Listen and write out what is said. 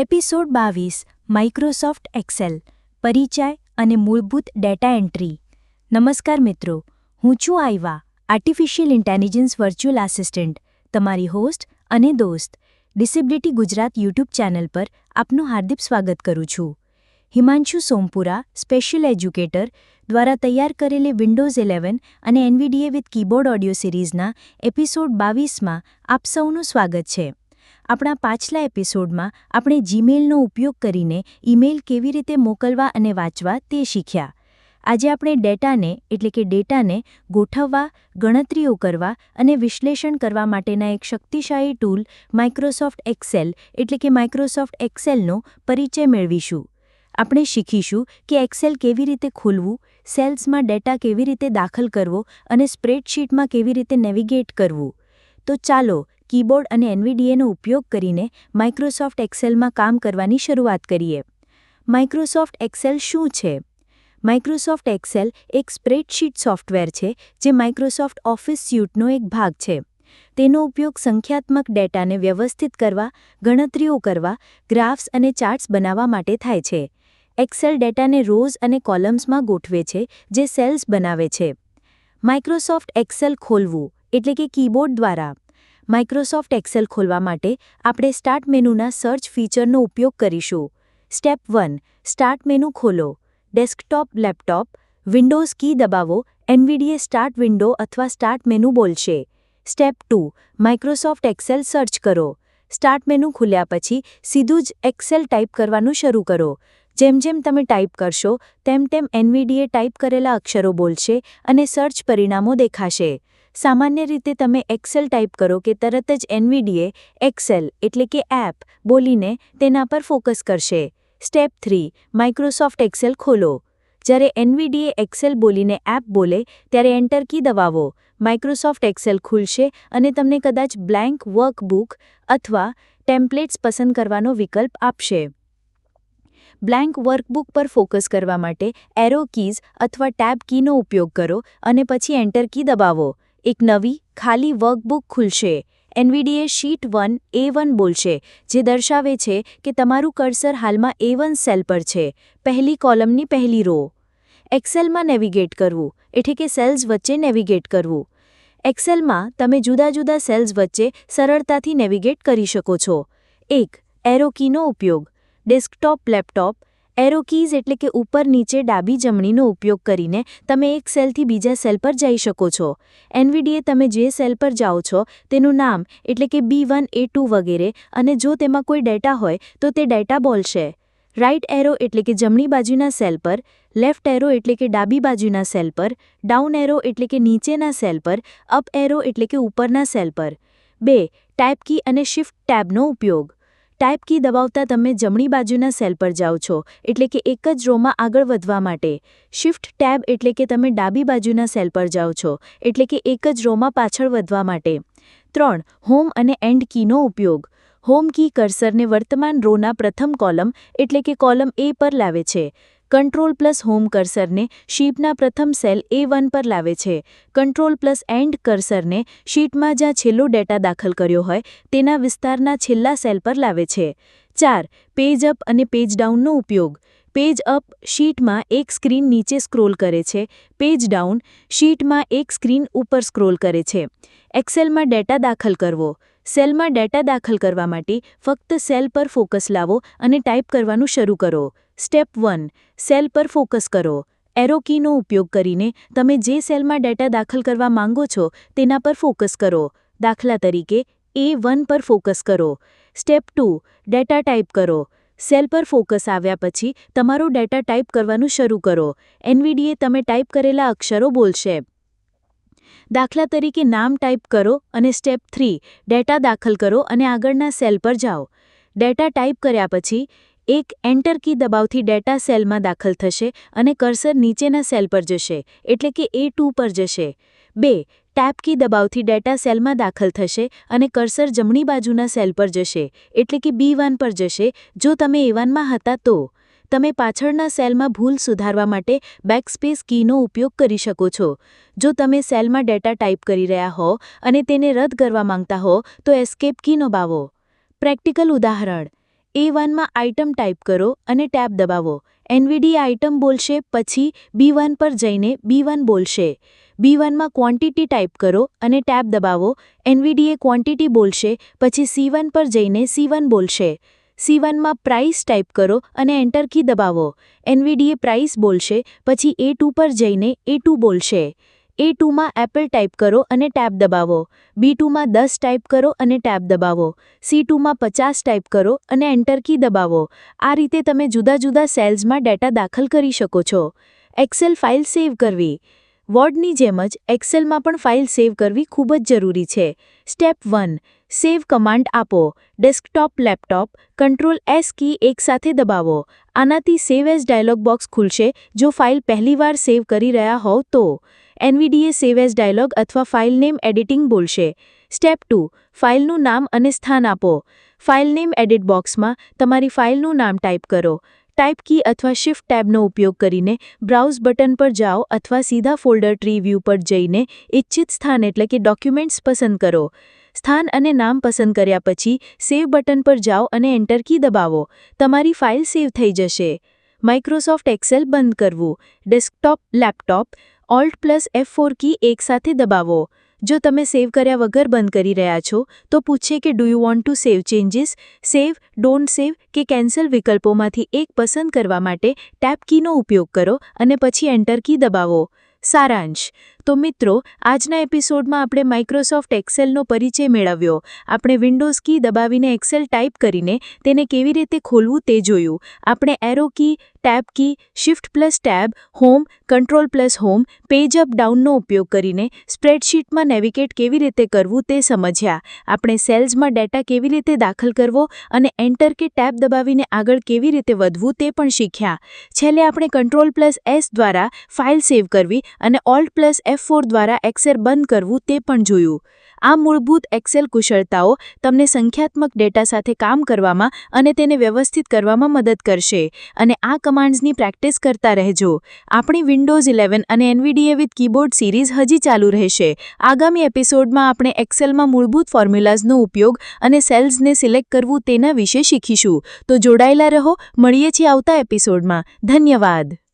Episode બાવીસ Microsoft Excel પરિચય અને મૂળભૂત ડેટા એન્ટ્રી. નમસ્કાર મિત્રો, હું છું Aiva artificial intelligence virtual assistant તમારી હોસ્ટ અને દોસ્ત. ડિસેબિલિટી ગુજરાત યુટ્યુબ ચેનલ પર આપનું હાર્દિક સ્વાગત કરું છું. હિમાંશુ સોમપુરા સ્પેશિયલ એજ્યુકેટર દ્વારા તૈયાર કરેલી Windows eleven and NVDA with keyboard audio સિરીઝના episode બાવીસમાં આપ સૌનું સ્વાગત છે. આપણા પાછલા એપિસોડમાં આપણે જીમેલનો ઉપયોગ કરીને ઈમેલ કેવી રીતે મોકલવા અને વાંચવા તે શીખ્યા. આજે આપણે ડેટાને, એટલે કે ડેટાને ગોઠવવા, ગણતરીઓ કરવા અને વિશ્લેષણ કરવા માટેના એક શક્તિશાળી ટૂલ માઇક્રોસોફ્ટ એક્સેલ એટલે કે માઇક્રોસોફ્ટ એક્સેલનો પરિચય મેળવીશું. આપણે શીખીશું કે એક્સેલ કેવી રીતે ખોલવું, સેલ્સમાં ડેટા કેવી રીતે દાખલ કરવો અને સ્પ્રેડશીટમાં કેવી રીતે નેવિગેટ કરવું. તો ચાલો કીબોર્ડ અને એનવીડીએનો ઉપયોગ કરીને માઇક્રોસોફ્ટ એક્સેલમાં કામ કરવાની શરૂઆત કરીએ. માઇક્રોસોફ્ટ એક્સેલ શું છે? માઇક્રોસોફ્ટ એક્સેલ એક સ્પ્રેડશીટ સોફ્ટવેર છે જે માઇક્રોસોફ્ટ ઓફિસ સ્યુટનો એક ભાગ છે. તેનો ઉપયોગ સંખ્યાત્મક ડેટાને વ્યવસ્થિત કરવા, ગણતરીઓ કરવા, ગ્રાફ્સ અને ચાર્ટ્સ બનાવવા માટે થાય છે. એક્સેલ ડેટાને રોઝ અને કોલમ્સમાં ગોઠવે છે, જે સેલ્સ બનાવે છે. માઇક્રોસોફ્ટ એક્સેલ ખોલવું, એટલે કે કીબોર્ડ દ્વારા. માઇક્રોસોફ્ટ એક્સેલ ખોલવા માટે આપણે સ્ટાર્ટ મેનુના સર્ચ ફીચરનો ઉપયોગ કરીશું. સ્ટેપ વન સ્ટાર્ટ મેનુ ખોલો. ડેસ્કટોપ લેપટોપ વિન્ડોઝ કી દબાવો. એનવીડીએ સ્ટાર્ટ વિન્ડો અથવા સ્ટાર્ટ મેનુ બોલશે. Step two Microsoft Excel search કરો. સ્ટાર્ટ મેનુ ખુલ્યા પછી સીધું જ એક્સેલ ટાઈપ કરવાનું શરૂ કરો. જેમ જેમ તમે ટાઈપ કરશો, તેમ તેમ એનવીડીએ ટાઈપ કરેલા અક્ષરો બોલશે અને સર્ચ પરિણામો દેખાશે. સામાન્ય રીતે તમે એક્સેલ ટાઈપ કરો કે તરત જ એનવીડીએ એક્સેલ એટલે કે એપ બોલીને તેના પર ફોકસ કરશે. સ્ટેપ થ્રી માઇક્રોસોફ્ટ એક્સેલ ખોલો. જ્યારે એનવીડીએ એક્સેલ બોલીને એપ બોલે, ત્યારે એન્ટર કી દબાવો. માઇક્રોસોફ્ટ એક્સેલ ખુલશે અને તમને કદાચ બ્લેન્ક વર્કબુક અથવા ટેમ્પલેટ્સ પસંદ કરવાનો વિકલ્પ આપશે. બ્લેન્ક વર્કબુક પર ફોકસ કરવા માટે એરો કીઝ અથવા ટેબ કીનો ઉપયોગ કરો અને પછી એન્ટર કી દબાવો. એક નવી, ખાલી વર્કબુક ખુલશે. NVDA sheet one, A one બોલશે, જે દર્શાવે છે કે તમારું કર્સર હાલમાં એ વન સેલ પર છે. પહેલી કોલમની પહેલી રો. એક્સેલમાં નેવિગેટ કરવું, એટલે કે સેલ્સ વચ્ચે નેવિગેટ કરવું. એક્સેલમાં તમે જુદા જુદા સેલ્સ વચ્ચે સરળતાથી નેવિગેટ કરી શકો છો. એક એરોકીનો ઉપયોગ. ડેસ્કટોપ, લેપટોપ એરો કીઝ એટલે કે ઉપર નીચે ડાબી જમણીનો ઉપયોગ કરીને તમે એક સેલથી બીજા સેલ પર જઈ શકો છો. એનવીડીએ તમે જે સેલ પર જાઓ છો, તેનું નામ એટલે કે બી વન એ વગેરે અને જો તેમાં કોઈ ડેટા હોય, તો તે ડેટા બોલશે રાઇટ એરો એટલે કે જમણી બાજુના સેલ પર, લેફ્ટ એરો એટલે કે ડાબી બાજુના સેલ પર, ડાઉન એરો એટલે કે નીચેના સેલ પર, અપ એરો એટલે કે ઉપરના સેલ પર. બે, ટાઈપ કી અને શિફ્ટ ટેબનો ઉપયોગ. ટાઈપ કી દબાવતા તમે જમણી બાજુના સેલ પર જાઓ છો, એટલે કે એક જ રોમાં આગળ વધવા માટે. શિફ્ટ ટેબ એટલે કે તમે ડાબી બાજુના સેલ પર જાઓ છો, એટલે કે એક જ રોમાં પાછળ વધવા માટે. ત્રણ, હોમ અને એન્ડ કીનો ઉપયોગ. હોમ કી કર્સરને વર્તમાન રોના પ્રથમ કોલમ, એટલે કે કોલમ એ પર લાવે છે. કંટ્રોલ પ્લસ હોમ કર્સરને શીટના પ્રથમ સેલ એ વન પર લાવે છે. કંટ્રોલ પ્લસ એન્ડ કર્સરને શીટમાં જ્યાં છેલ્લો ડેટા દાખલ કર્યો હોય, તેના વિસ્તારના છેલ્લા સેલ પર લાવે છે. ચાર, પેજ અપ અને પેજ ડાઉનનો ઉપયોગ. પેજ અપ શીટમાં એક સ્ક્રીન નીચે સ્ક્રોલ કરે છે. પેજ ડાઉન શીટમાં એક સ્ક્રીન ઉપર સ્ક્રોલ કરે છે. એક્સેલમાં ડેટા દાખલ કરવો. સેલમાં ડેટા દાખલ કરવા માટે ફક્ત સેલ પર ફોકસ લાવો અને ટાઈપ કરવાનું શરૂ કરો. સ્ટેપ વન, સેલ પર ફોકસ કરો. એરો કીનો ઉપયોગ કરીને તમે જે સેલમાં ડેટા દાખલ કરવા માંગો છો તેના પર ફોકસ કરો. દાખલા તરીકે, એ વન પર ફોકસ કરો. સ્ટેપ ટુ, ડેટા ટાઈપ કરો. સેલ પર ફોકસ આવ્યા પછી તમારો ડેટા ટાઈપ કરવાનું શરૂ કરો. એનવીડીએ તમે ટાઈપ કરેલા અક્ષરો બોલશે. દાખલા તરીકે નામ ટાઈપ કરો અને સ્ટેપ થ્રી, ડેટા દાખલ કરો અને આગળના સેલ પર જાઓ. ડેટા ટાઈપ કર્યા પછી, એક એન્ટર કી દબાવથી ડેટા સેલમાં દાખલ થશે અને કર્સર નીચેના સેલ પર જશે, એટલે કે એ પર જશે. બે, ટેપ કી દબાવથી ડેટા સેલમાં દાખલ થશે અને કર્સર જમણી બાજુના સેલ પર જશે, એટલે કે બી પર જશે, જો તમે એ હતા તો. તમે પાછળના સેલમાં ભૂલ સુધારવા માટે બેકસ્પેસ કીનો ઉપયોગ કરી શકો છો. જો તમે સેલમાં ડેટા ટાઈપ કરી રહ્યા હો અને તેને રદ કરવા માંગતા હો, તો એસ્કેપ કીનો બાવો. પ્રેક્ટિકલ ઉદાહરણ. એ વનમાં આઇટમ ટાઈપ કરો અને ટેબ દબાવો. એનવીડી આઇટમ બોલશે, પછી બી વન પર જઈને બી વન બોલશે. બી વનમાં ક્વોન્ટિટી ટાઈપ કરો અને ટેબ દબાવો. એનવીડીએ ક્વોન્ટિટી બોલશે, પછી સી વન પર જઈને સી વન બોલશે. સી વનમાં પ્રાઇસ ટાઈપ કરો અને એન્ટર કી દબાવો. એનવીડીએ પ્રાઇસ બોલશે, પછી એ પર જઈને એ બોલશે. એ ટુમાં એપલ ટાઈપ કરો અને ટેબ દબાવો. બી ટુમાં દસ ટાઈપ કરો અને ટેબ દબાવો. સી ટુમાં પચાસ ટાઈપ કરો અને એન્ટર કી દબાવો. આ રીતે તમે જુદા જુદા સેલ્સમાં ડેટા દાખલ કરી શકો છો. એક્સેલ ફાઇલ સેવ કરવી. વર્ડની જેમ જ એક્સેલમાં પણ ફાઇલ સેવ કરવી ખૂબ જ જરૂરી છે. સ્ટેપ વન, સેવ કમાન્ડ આપો. Desktop, laptop, control S key એકસાથે દબાવો. આનાથી સેવ એઝ ડાયલોગ બોક્સ ખુલશે. જો ફાઇલ પહેલીવાર સેવ કરી રહ્યા હોવ તો એનવીડીએ સેવ એઝ ડાયલોગ અથવા ફાઇલ નેમ એડિટિંગ બોલશે. સ્ટેપ ટુ, ફાઇલનું નામ અને સ્થાન આપો. ફાઇલ નેમ એડિટ બોક્સમાં તમારી ફાઇલનું નામ ટાઈપ કરો. ટાઈપ કી અથવા શિફ્ટ ટેબનો ઉપયોગ કરીને બ્રાઉઝ બટન પર જાઓ અથવા સીધા ફોલ્ડર ટ્રી વ્યૂ પર જઈને ઇચ્છિત સ્થાન એટલે કે ડોક્યુમેન્ટ્સ પસંદ કરો. સ્થાન અને નામ પસંદ કર્યા પછી સેવ બટન પર જાઓ અને એન્ટર કી દબાવો. તમારી ફાઇલ સેવ થઈ જશે. માઇક્રોસોફ્ટ એક્સેલ બંધ કરવું. Desktop, laptop, alt plus F four key એકસાથે દબાવો. જો તમે સેવ કર્યા વગર બંધ કરી રહ્યા છો, તો પૂછે કે do you want to save changes save don't save કે કેન્સલ વિકલ્પોમાંથી એક પસંદ કરવા માટે ટેપ કીનો ઉપયોગ કરો અને પછી એન્ટર કી દબાવો. સારાંશ તો મિત્રો, આજના એપિસોડમાં આપણે માઇક્રોસોફ્ટ એક્સેલનો પરિચય મેળવ્યો. આપણે વિન્ડોઝ કી દબાવીને એક્સેલ ટાઈપ કરીને તેને કેવી રીતે ખોલવું તે જોયું. આપણે arrow key tab key shift plus tab home control plus home page up ડાઉનનો ઉપયોગ કરીને સ્પ્રેડશીટમાં નેવિગેટ કેવી રીતે કરવું તે સમજ્યા. આપણે સેલ્સમાં ડેટા કેવી રીતે દાખલ કરવો અને એન્ટર કે ટેબ દબાવીને આગળ કેવી રીતે વધવું તે પણ શીખ્યા. છેલ્લે આપણે કંટ્રોલ પ્લસ એસ દ્વારા ફાઇલ સેવ કરવી અને ઓલ્ટ પ્લસ એફ ફોર દ્વારા એક્સેલ બંધ કરવું તે પણ જોયું. આ મૂળભૂત એક્સેલ કુશળતાઓ તમને સંખ્યાત્મક ડેટા સાથે કામ કરવામાં અને તેને વ્યવસ્થિત કરવામાં મદદ કરશે અને આ કમાન્ડ્સની પ્રેક્ટિસ કરતા રહેજો. આપણી વિન્ડોઝ ઇલેવન અને એનવીડીએ વિથ કીબોર્ડ સિરીઝ હજી ચાલુ રહેશે. આગામી એપિસોડમાં આપણે એક્સેલમાં મૂળભૂત ફોર્મ્યુલાઝનો ઉપયોગ અને સેલ્સને સિલેક્ટ કરવું તેના વિશે શીખીશું. તો જોડાયેલા રહો, મળીએ છીએ આવતા એપિસોડમાં. ધન્યવાદ.